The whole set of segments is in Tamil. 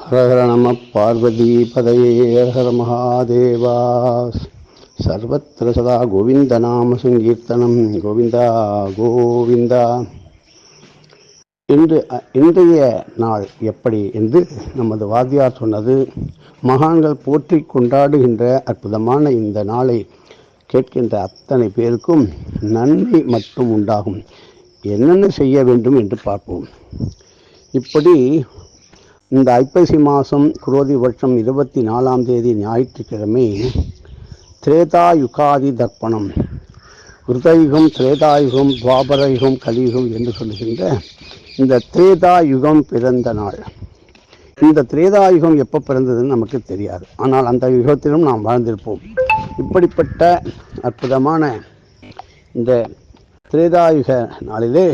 ஹரஹர நம பார்வதி பதையே ஹர மகாதேவா சர்வத்திர சதா கோவிந்த நாம சங்கீர்த்தனம் கோவிந்தா கோவிந்தா இன்று இன்றைய நாள் எப்படி என்று நமது வாத்தியார் சொன்னது மகான்கள் போற்றி கொண்டாடுகின்ற அற்புதமான இந்த நாளை கேட்கின்ற அத்தனை பேருக்கும் நன்மை மட்டும் உண்டாகும். என்னென்ன செய்ய வேண்டும் என்று பார்ப்போம். இப்படி இந்த ஐப்பசி மாதம் குரோதி வருஷம் இருபத்தி நாலாம் தேதி ஞாயிற்றுக்கிழமை திரேதா யுகாதி தர்ப்பணம். கிருதயுகம் திரேதாயுகம் துவாபரயுகம் கலியுகம் என்று சொல்லுகின்ற இந்த திரேதா யுகம் பிறந்த நாள். இந்த திரேதாயுகம் எப்போ பிறந்ததுன்னு நமக்கு தெரியாது. ஆனால் அந்த யுகத்திலும் நாம் வாழ்ந்திருப்போம். இப்படிப்பட்ட அற்புதமான இந்த திரேதாயுக நாளிலே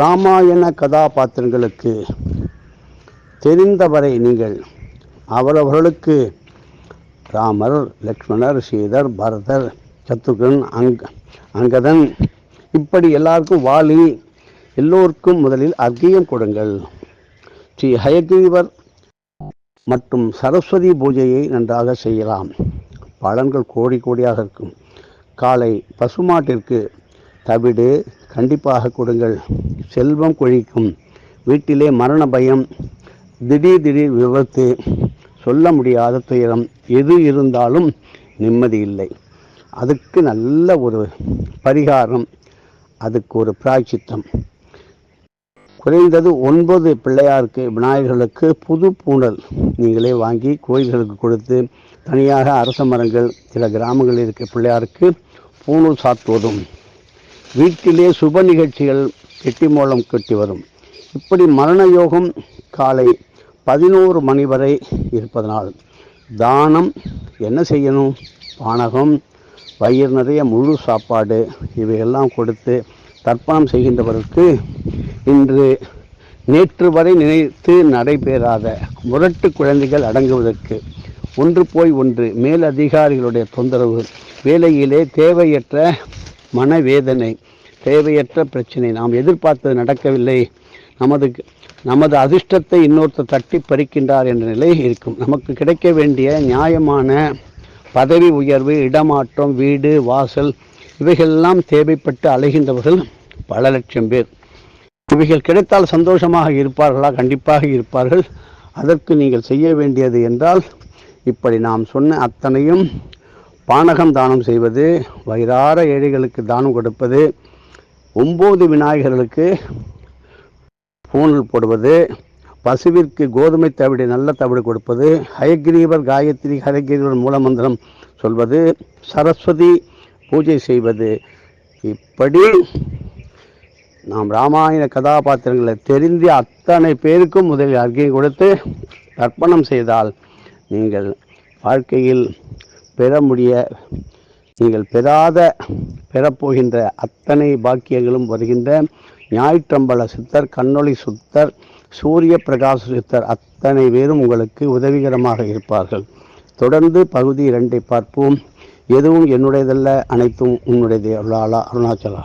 ராமாயண கதாபாத்திரங்களுக்கு தெரிந்தவரை நீங்கள் அவரவர்களுக்கு ராமர் லக்ஷ்மணர் சீதர் பரதர் சத்துருகன் அங்க அங்கதன் இப்படி எல்லாருக்கும் வாலி எல்லோருக்கும் முதலில் அர்க்கியம் கொடுங்கள். ஸ்ரீ ஹயக்ரீவர் மற்றும் சரஸ்வதி பூஜையை நன்றாக செய்யலாம். பலன்கள் கோடி கோடியாக இருக்கும். காலை பசுமாட்டிற்கு தவிடு கண்டிப்பாக கொடுங்கள். செல்வம் கொழிக்கும். வீட்டிலே மரண பயம் திடீர் திடீர் விபத்து சொல்ல முடியாத துயரம் எது இருந்தாலும் நிம்மதி இல்லை. அதுக்கு நல்ல ஒரு பரிகாரம் அதுக்கு ஒரு பிராய்ச்சித்தம். குறைந்தது ஒன்பது பிள்ளையாருக்கு விநாயகர்களுக்கு புது பூணல் நீங்களே வாங்கி கோயில்களுக்கு கொடுத்து தனியாக அரச மரங்கள் சில கிராமங்களில் இருக்க பிள்ளையாருக்கு பூணூல் சாத்துவதும். வீட்டிலே சுப நிகழ்ச்சிகள் கெட்டி மூலம் கட்டி வரும். இப்படி மரண யோகம் காலை பதினோரு மணி வரை இருப்பதனால் தானம் என்ன செய்யணும்? பானகம் வயிறு நிறைய முழு சாப்பாடு இவையெல்லாம் கொடுத்து தர்ப்பணம் செய்கின்றவருக்கு இன்று நேற்று வரை நினைத்து நடைபெறாத முரட்டு குழந்தைகள் அடங்குவதற்கு ஒன்று போய் ஒன்று மேலதிகாரிகளுடைய தொந்தரவு வேலையிலே தேவையற்ற மனவேதனை தேவையற்ற பிரச்சனை. நாம் எதிர்பார்த்தது நடக்கவில்லை. நமது நமது அதிர்ஷ்டத்தை இன்னொருத்தர் தட்டி பறிக்கின்றார் என்ற நிலை இருக்கும். நமக்கு கிடைக்க வேண்டிய நியாயமான பதவி உயர்வு இடமாற்றம் வீடு வாசல் இவைகளெல்லாம் தேவைப்பட்டு அலைகின்றவர்கள் பல லட்சம் பேர். இவைகள் கிடைத்தால் சந்தோஷமாக இருப்பார்களா? கண்டிப்பாக இருப்பார்கள். அதற்கு நீங்கள் செய்ய வேண்டியது என்றால் இப்படி நாம் சொன்ன அத்தனையும் பானகம் தானம் செய்வது வயிறார ஏழைகளுக்கு தானம் கொடுப்பது ஒம்பது விநாயகர்களுக்கு பூணல் போடுவது பசுவிற்கு கோதுமை தவிடு நல்ல தவிடு கொடுப்பது ஹயக்ரீவர் காயத்ரி ஹயக்ரீவர் மூலமந்திரம் சொல்வது சரஸ்வதி பூஜை செய்வது. இப்படி நாம் ராமாயண கதாபாத்திரங்களை தெரிந்து அத்தனை பேருக்கும் முதலில் அர்க்கியம் கொடுத்து தர்ப்பணம் செய்தால் நீங்கள் வாழ்க்கையில் பெற முடிய நீங்கள் பெறாத பெறப்போகின்ற அத்தனை பாக்கியங்களும் வருகின்ற ஞாயிற்றம்பல சித்தர் கண்ணொளி சுத்தர் சூரிய பிரகாச சித்தர் அத்தனை பேரும் உங்களுக்கு உதவிகரமாக இருப்பார்கள். தொடர்ந்து பகுதி இரண்டை பார்ப்போம். எதுவும் என்னுடையதல்ல அனைத்தும் உன்னுடையது. அருளாளா அருணாச்சலா.